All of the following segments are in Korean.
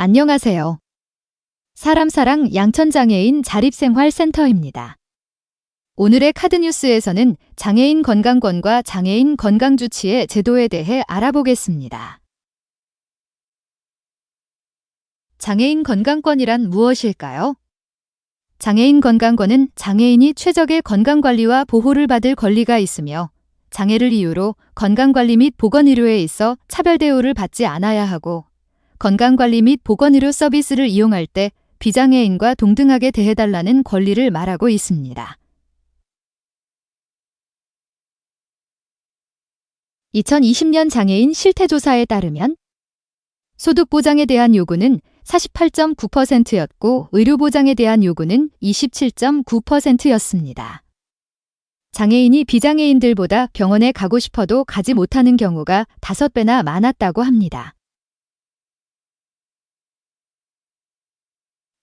안녕하세요. 사람사랑 양천장애인 자립생활센터입니다. 오늘의 카드뉴스에서는 장애인 건강권과 장애인 건강주치의 제도에 대해 알아보겠습니다. 장애인 건강권이란 무엇일까요? 장애인 건강권은 장애인이 최적의 건강관리와 보호를 받을 권리가 있으며 장애를 이유로 건강관리 및 보건의료에 있어 차별 대우를 받지 않아야 하고 건강관리 및 보건의료 서비스를 이용할 때 비장애인과 동등하게 대해달라는 권리를 말하고 있습니다. 2020년 장애인 실태조사에 따르면 소득보장에 대한 요구는 48.9%였고 의료보장에 대한 요구는 27.9%였습니다. 장애인이 비장애인들보다 병원에 가고 싶어도 가지 못하는 경우가 5배나 많았다고 합니다.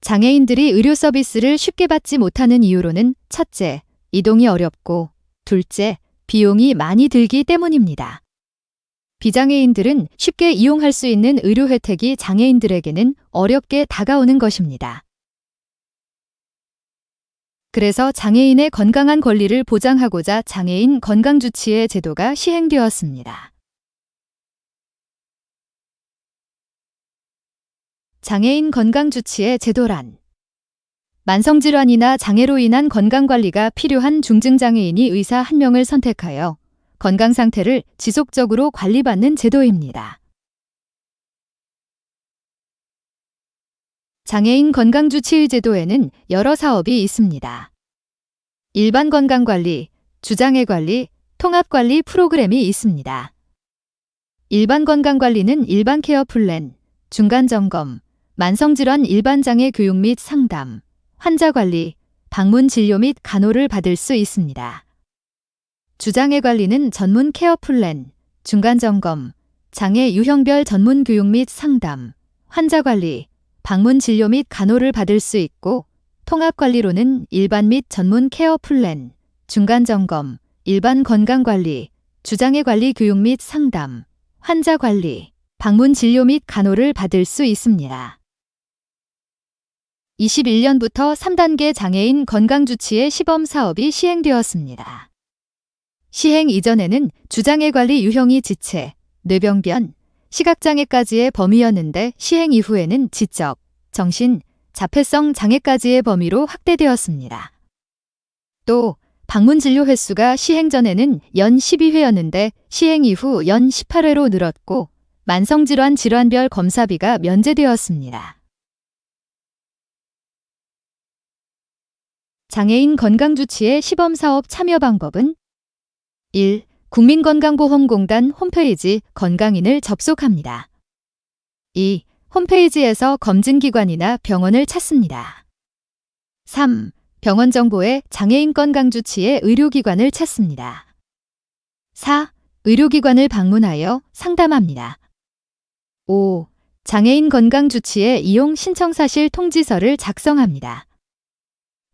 장애인들이 의료 서비스를 쉽게 받지 못하는 이유로는 첫째, 이동이 어렵고 둘째, 비용이 많이 들기 때문입니다. 비장애인들은 쉽게 이용할 수 있는 의료 혜택이 장애인들에게는 어렵게 다가오는 것입니다. 그래서 장애인의 건강한 권리를 보장하고자 장애인 건강주치의 제도가 시행되었습니다. 장애인 건강 주치의 제도란 만성질환이나 장애로 인한 건강관리가 필요한 중증장애인이 의사 한 명을 선택하여 건강 상태를 지속적으로 관리받는 제도입니다. 장애인 건강주치의 제도에는 여러 사업이 있습니다. 일반 건강관리, 주장애 관리, 통합관리 프로그램이 있습니다. 일반 건강관리는 일반 케어 플랜, 중간 점검, 만성질환 일반장애 교육 및 상담, 환자 관리, 방문 진료 및 간호를 받을 수 있습니다. 주장애 관리는 전문 케어 플랜, 중간 점검, 장애 유형별 전문 교육 및 상담, 환자 관리, 방문 진료 및 간호를 받을 수 있고 통합 관리로는 일반 및 전문 케어 플랜, 중간 점검, 일반 건강 관리, 주장애 관리 교육 및 상담, 환자 관리, 방문 진료 및 간호를 받을 수 있습니다. 21년부터 3단계 장애인 건강주치의 시범 사업이 시행되었습니다. 시행 이전에는 주장애 관리 유형이 지체, 뇌병변, 시각장애까지의 범위였는데 시행 이후에는 지적, 정신, 자폐성 장애까지의 범위로 확대되었습니다. 또 방문 진료 횟수가 시행 전에는 연 12회였는데 시행 이후 연 18회로 늘었고 만성질환 질환별 검사비가 면제되었습니다. 장애인 건강주치의 시범사업 참여 방법은 1. 국민건강보험공단 홈페이지 건강인을 접속합니다. 2. 홈페이지에서 검진기관이나 병원을 찾습니다. 3. 병원 정보에 장애인 건강주치의 의료기관을 찾습니다. 4. 의료기관을 방문하여 상담합니다. 5. 장애인 건강주치의 이용 신청사실 통지서를 작성합니다.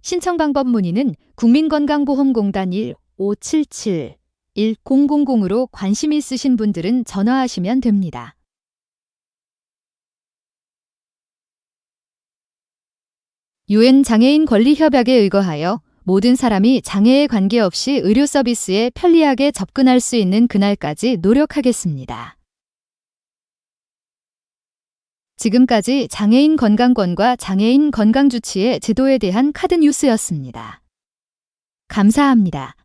신청 방법 문의는 국민건강보험공단 1577 1000으로 관심 있으신 분들은 전화하시면 됩니다. 유엔 장애인 권리 협약에 의거하여 모든 사람이 장애에 관계없이 의료 서비스에 편리하게 접근할 수 있는 그날까지 노력하겠습니다. 지금까지 장애인 건강권과 장애인 건강주치의 제도에 대한 카드 뉴스였습니다. 감사합니다.